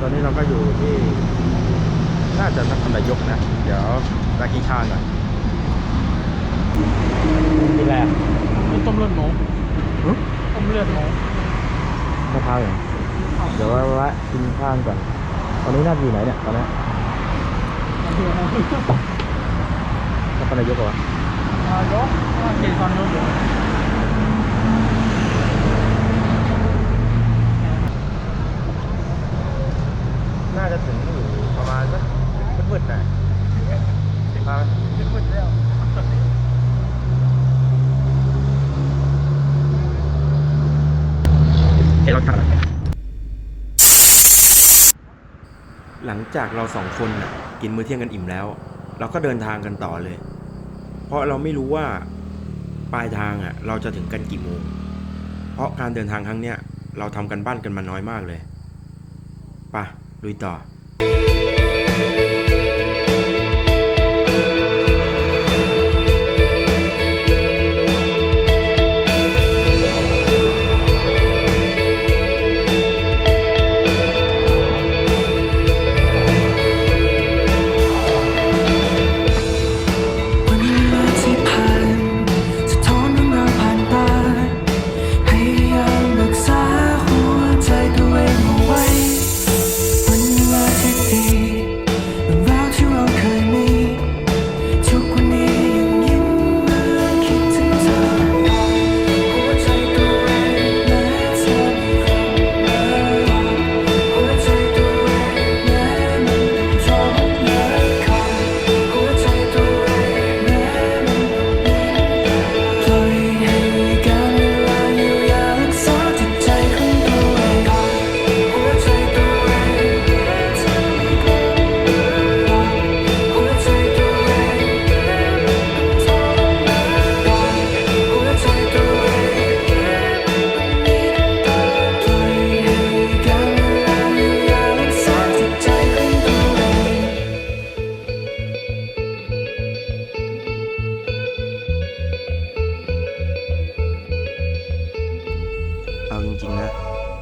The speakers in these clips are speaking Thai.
ตอนนี้เราก็อยู่ที่ น่าจะนักนายกนะ เดี๋ยวรากินข้าวหน่อยดูแลนี่ต้มเลือดหมูต้มเลือดหมูข้าวเหรอเดี๋ยวว่าะกินข้าวก่อน ตอนนี้น่าจะอยู่ไหนเนี่ยตอนนี้นครนายกเหรอ นายกเกษรนายก ถึงอยู่ประมาณสักมืดๆหน่อยมาไหมมืดแล้วเห็นรถคันหลังจากเราสองคนน่ะกินมื้อเที่ยงกันอิ่มแล้ว เราก็เดินทางกันต่อเลย เพราะเราไม่รู้ว่าปลายทางอะเราจะถึงกันกี่โมง เพราะการเดินทางครั้งเนี้ยเราทำกันบ้านกันมาน้อยมากเลยไปะลุยต่อ วั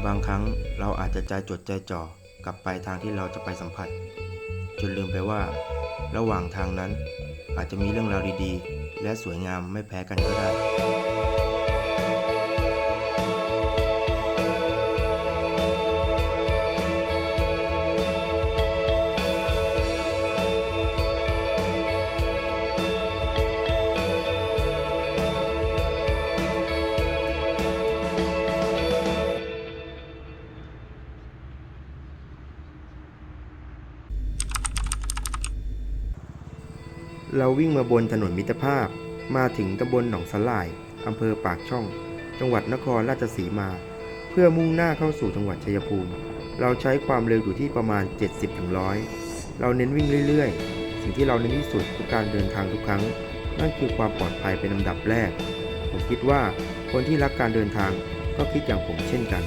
บางครั้งเราอาจจะใจจดใจจ่อกลับไปทางที่เราจะไปสัมผัส จนลืมไปว่า ระหว่างทางนั้นอาจจะมีเรื่องราวดีๆ และสวยงามไม่แพ้กันก็ได้ เราวิ่งมาบนถนนมิตรภาพ มาถึงตำบลหนองสลายอำเภอปากช่อง จังหวัดนครราชสีมา เพื่อมุ่งหน้าเข้าสู่จังหวัดชัยภูมิ เราใช้ความเร็วอยู่ที่ประมาณ 70-100 เราเน้นวิ่งเรื่อยๆ สิ่งที่เราเน้นที่สุดทุกการเดินทางทุกครั้ง นั่นคือความปลอดภัยเป็นลำดับแรก ผมคิดว่าคนที่รักการเดินทางก็คิดอย่างผมเช่นกัน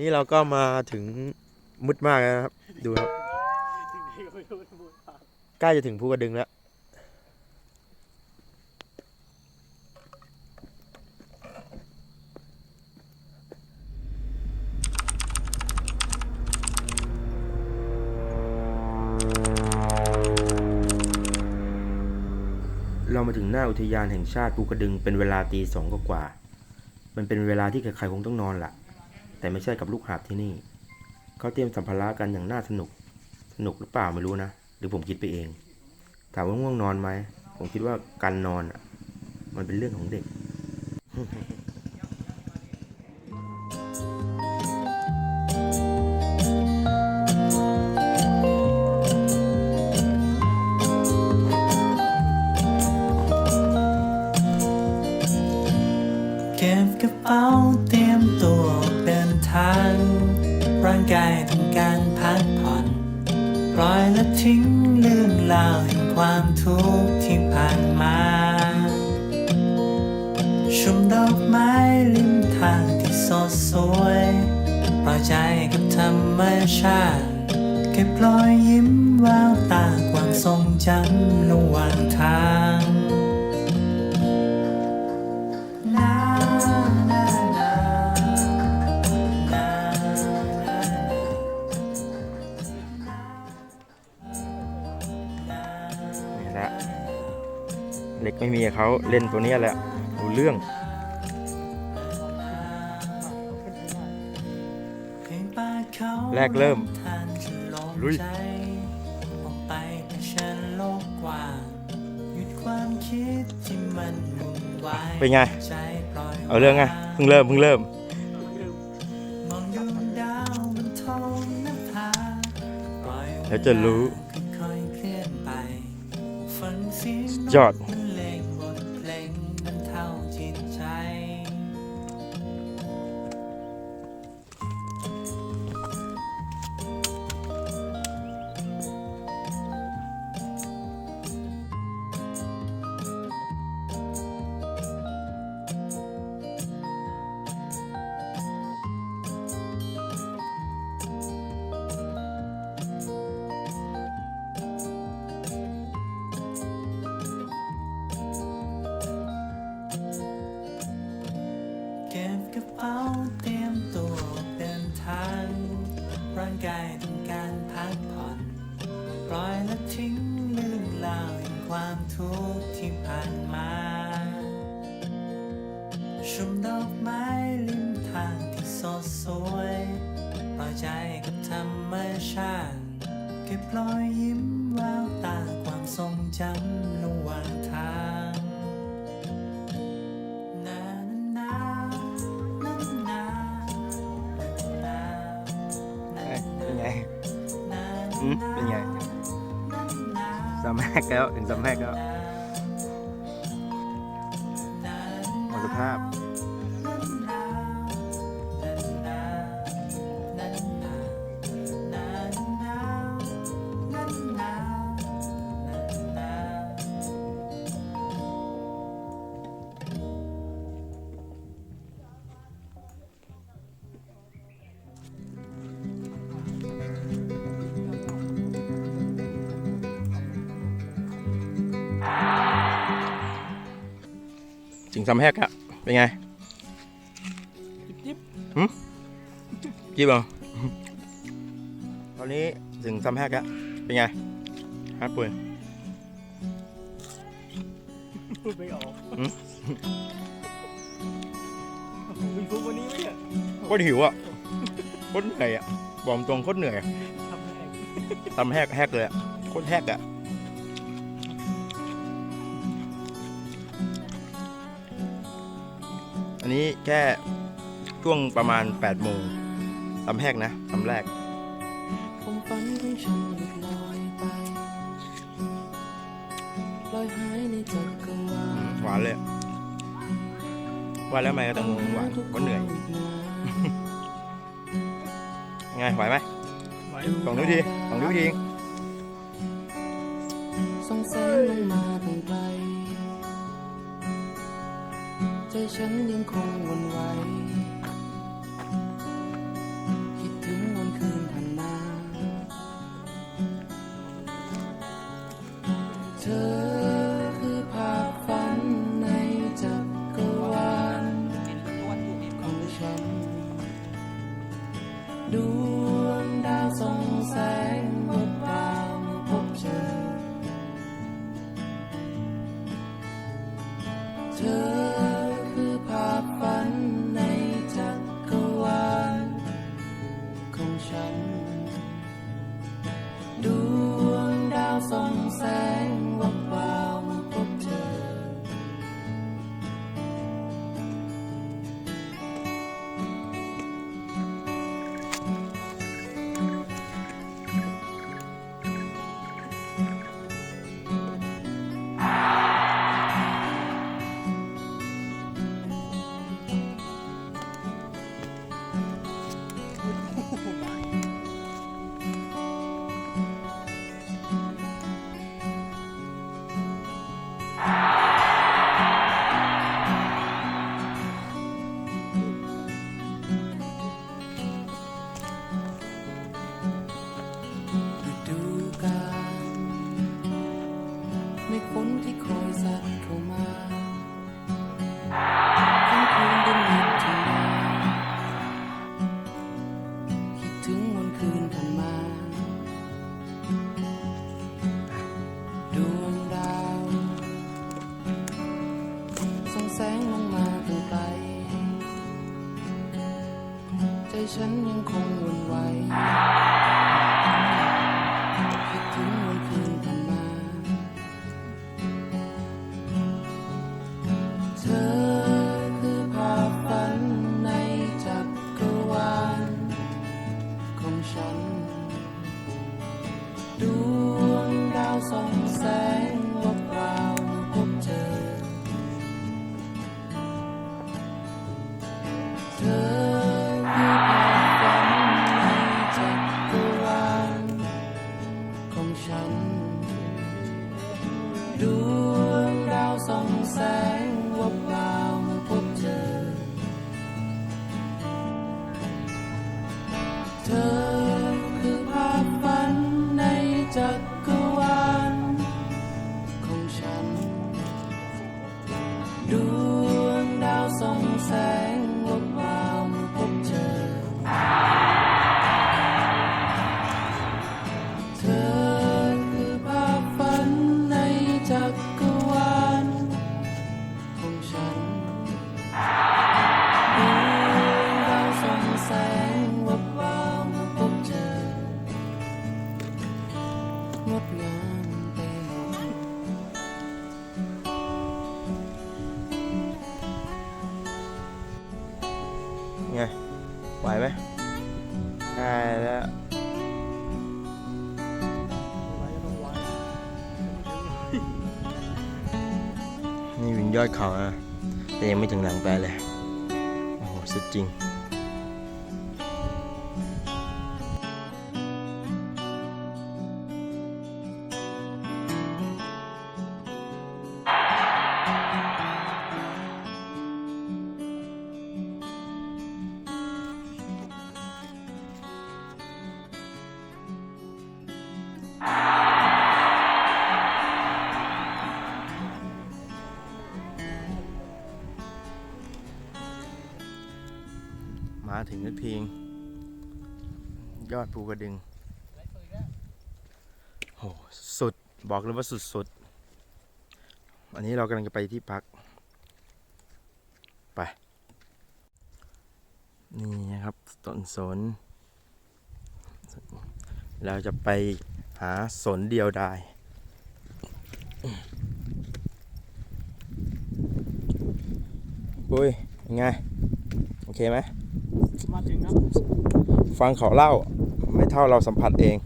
นี้เราก็มาถึงมืดมากแล้วนะครับ ดูครับ ใกล้จะถึงภูกระดึงแล้ว เรามาถึงหน้าอุทยานแห่งชาติภูกระดึงเป็นเวลาตีสองกว่า มันเป็นเวลาที่ใครๆคงต้องนอนละ แต่ไม่ใช่กับลูกหาบที่นี่ เขาเตรียมสัมภาระกันอย่างน่าสนุก สนุกหรือเปล่าไม่รู้นะ หรือผมคิดไปเอง ถามว่าง่วงนอนไหม ผมคิดว่าการนอนอะ มันเป็นเรื่องของเด็ก เล็กไม่มีเขาเล่นตัวนี้แหละรู้เรื่องแรกเริ่ม ลุยออกไปเผชิญโลกกว้างหยุดความคิดที่มันวุ่นวายเป็นไง เอาเรื่องไงเพิ่งเริ่มเพิ่งเริ่มแล้วจะรู้ยอด ไงนาอืมเป็นไงซัมแฮกแล้วถึงซัมแฮกแล้ว แฮกอะเป็นไงยิบกี่บเหรอตอนนี้ถึงซัมแฮกอะเป็นไงฮะปุ้ยพูดไม่ออกหืมมีฟุกวันนี้ไหมเนี่ยโคตรหิวอะโคตรเหนื่อยอะบอกตรงโคตรเหนื่อยอะทำอะไรซัมแฮกแฮกเลยอะโคตรแฮกอะ นนี้แค่ช่วงประมาณ8โมงซัมแฮกนะซัมแรกความฝันของฉันหลุดลอยไปลอยหายในจักรวาลหวานเลยอะว่าแล้วทำไมก็ต้องหวานก็เหนื่อยไงไหวไหมไหวสองนิ้วทีสองนิ้วทีส่องแสงลงมา ใจฉันยังคงหวันไหว ด ไงไหวไหมได้แล้วนี่วินยอดเขาอะแต่ยังไม่ถึงหลังแปเลย โอ้โห สุดจริง อดภูกระดึงโหสุดบอกเลยว่าสุดสุดๆอันนี้เรากำลังจะไปที่พัก ไป นี่นะครับต้นสน เราจะไปหาสนเดียวดายปุ้ยยังไง โอเคไหมมาถึงครับ ฟังเขาเล่า ไม่เท่าเราสัมผัสเอง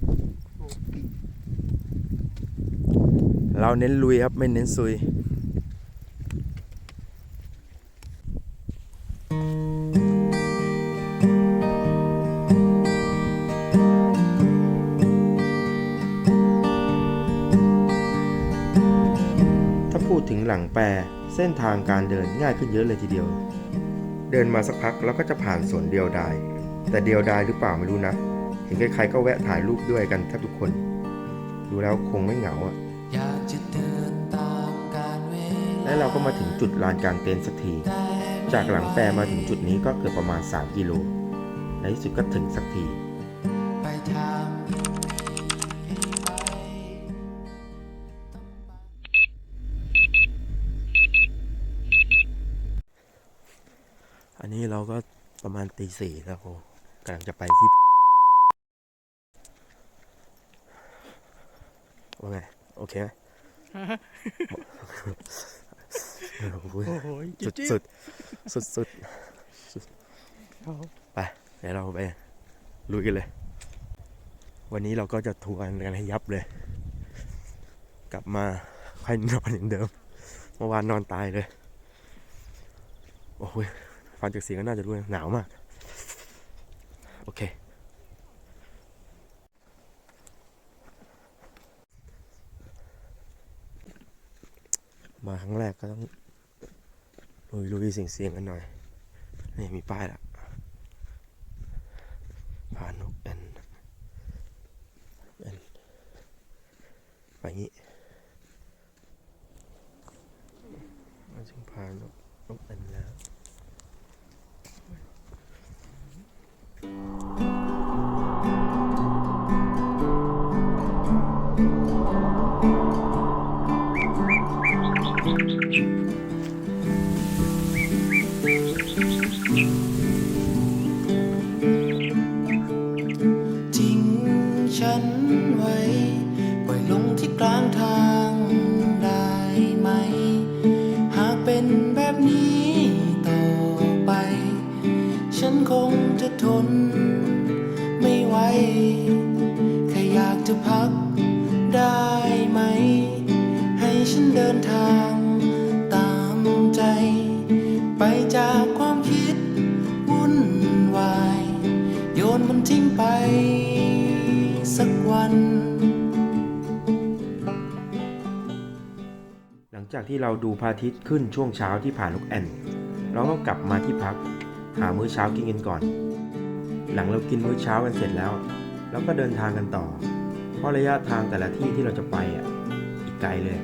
เราเน้นลุยครับไม่เน้นซุยถ้าพูดถึงหลังแปรเส้นทางการเดินง่ายขึ้นเยอะเลยทีเดียว เดินมาสักพักเราก็จะผ่านสวนเดียวดาย แต่เดียวดายหรือเปล่าไม่รู้นะ เห็นใครๆก็แวะถ่ายรูปด้วยกันแทบทุกคน ดูแล้วคงไม่เหงาอะอยากจะและเราก็มาถึงจุดลานกลางเต็นท์สักที จากหลังแปรมาถึงจุดนี้ก็เกือบประมาณ 3 กิโล ในที่สุดก็ถึงสักทีอันนี้เราก็ประมาณตีสี่แล้วโอ้กำลังจะไปที่ ว่าไง โอเคไหมโอ้โหโอ้โหสุจิ๊ดบสุดสุดสุดสุดครับไป เดี๋ยวเราไปลุยกันเลย วันนี้เราก็จะทัวร์กันให้ยับเลย กลับมาค่อยนอนอย่างเดิม เมื่อวานนอนตายเลย โอ้ยฟังจากเสียงก็น่าจะรู้นะหนาวมาก โอเค มาครั้งแรกก็ต้องลุยลุยเสียงเสียงๆกันหน่อย นี่มีป้ายละพานกแอนแอนไปงี้มาถึงพานกนกแอน จากที่เราดูพระอาทิตย์ขึ้นช่วงเช้าที่ผ่านนกแอ่นเราก็กลับมาที่พัก หามื้อเช้ากินกันก่อน หลังเรากินมื้อเช้ากันเสร็จแล้ว เราก็เดินทางกันต่อ เพราะระยะทางแต่ละที่ที่เราจะไปอะอีกไกลเลย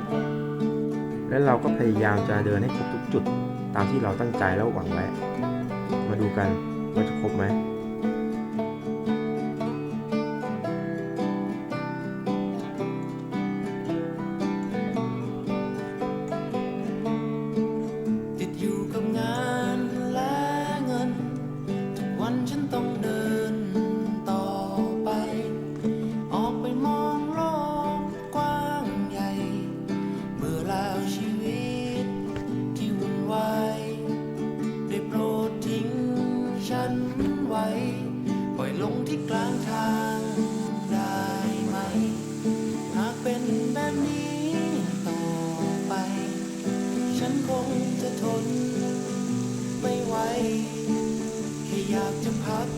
และเราก็พยายามจะเดินให้ครบทุกจุดตามที่เราตั้งใจแล้วหวังไว้ มาดูกันว่าจะครบไหม กลางทางได้ไหม หากเป็นแบบนี้ต่อไป ฉันคงจะทนไม่ไหวแค่อยากจะพัก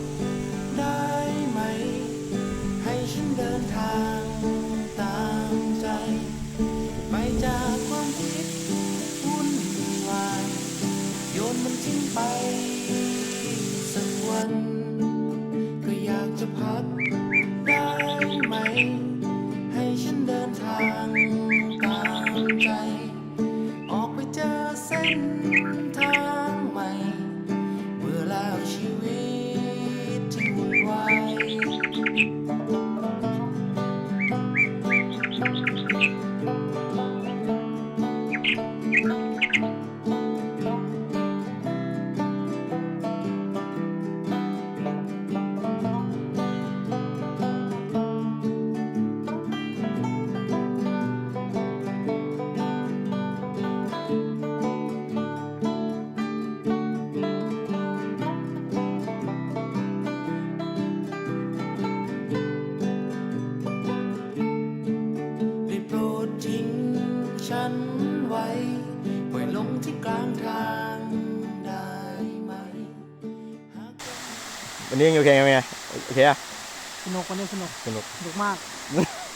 สนุกวันนี้สนุก สนุก สนุกมาก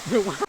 สนุกมากก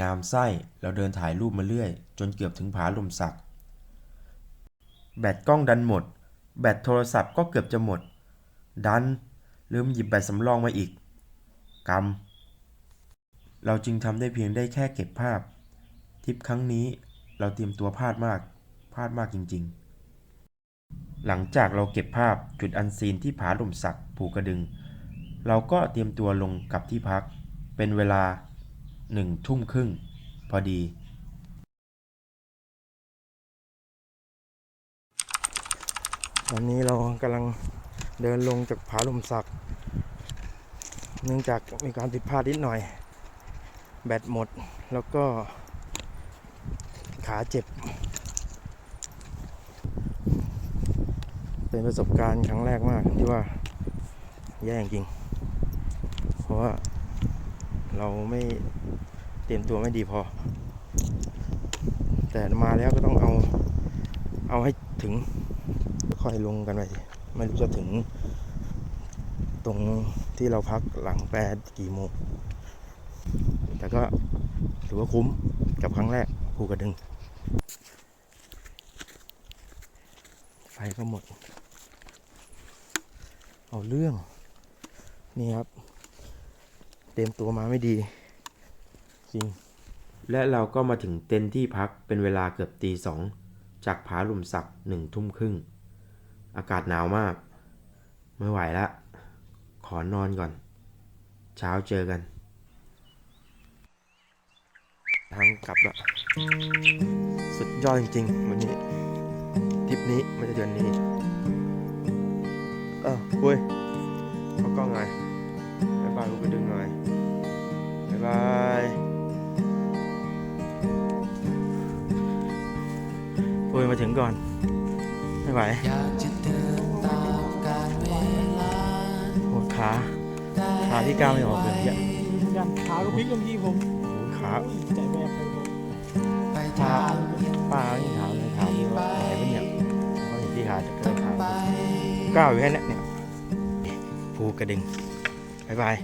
งามไส้เราเดินถ่ายรูปมาเรื่อย จนเกือบถึงผาลมสัก แบตกล้องดันหมด แบตโทรศัพท์ก็เกือบจะหมด ดัน ลืมหยิบแบตสำรองมาอีกกำเราจึงทำได้เพียงได้แค่เก็บภาพ ทริปครั้งนี้เราเตรียมตัวพลาดมาก พลาดมากจริง ๆ หลังจากเราเก็บภาพจุดอันซีนที่ผาลมสัก ภูกระดึง เราก็เตรียมตัวลงกลับที่พัก เป็นเวลา หนึ่งทุ่มครึ่ง พอดีวันนี้เรากำลังเดินลงจากผาลมศักด์เนื่องจากมีการติดพลาดนิดหน่อย แบตหมดแล้วก็ขาเจ็บ เป็นประสบการณ์ครั้งแรกมากที่ว่าแย่จริง เพราะว่า เราไม่เตรียมตัวไม่ดีพอ แต่มาแล้วก็ต้องเอาเอาให้ถึง ค่อยลงกันไปไม่รู้จะถึง ตรงที่เราพักหลังแปรกี่โมง แต่ก็ถือว่าคุ้มกับครั้งแรกภูกระดึง ไฟก็หมด เอาเรื่อง นี่ครับ ตรียมตัวมาไม่ดี จริง และเราก็มาถึงเต็นท์ที่พักเป็นเวลาเกือบตีสองจากผาหลุมสักหนึ่งทุ่มครึ่ง อากาศหนาวมาก ไม่ไหวละ ขอนอนก่อน เช้าเจอกัน ทางกลับละสุดยอดจริงๆ วันนี้ทริปนี้ไม่ใช่เดือนนี้ เออปุ้ยเขากล้องไงบายบายกูไปดึงหน่อยบายบายปุ้ยมาถึงก่อน ไม่ไหวปวดขา ขาที่ก้าวไม่ออกเลยเนี่ยยันขาลูกพริกลงที่ผมขาใจแบบเลยผมไปขาป้าที่ถาเลยถามว่าไหนเป็นเนี่ยเขาเห็นที่ขาจะเกิดขาก้าวอยู่แค่นี้เนี่ยภูกระดึงบายบาย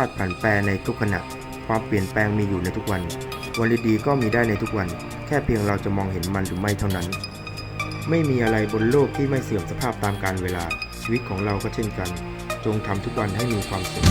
าติผันแปรในทุกขณะ ความเปลี่ยนแปลงมีอยู่ในทุกวัน วันดีๆก็มีได้ในทุกวัน แค่เพียงเราจะมองเห็นมันหรือไม่เท่านั้น ไม่มีอะไรบนโลกที่ไม่เสื่อมสภาพตามกาลเวลา ชีวิตของเราก็เช่นกัน จงทำทุกวันให้มีความสุข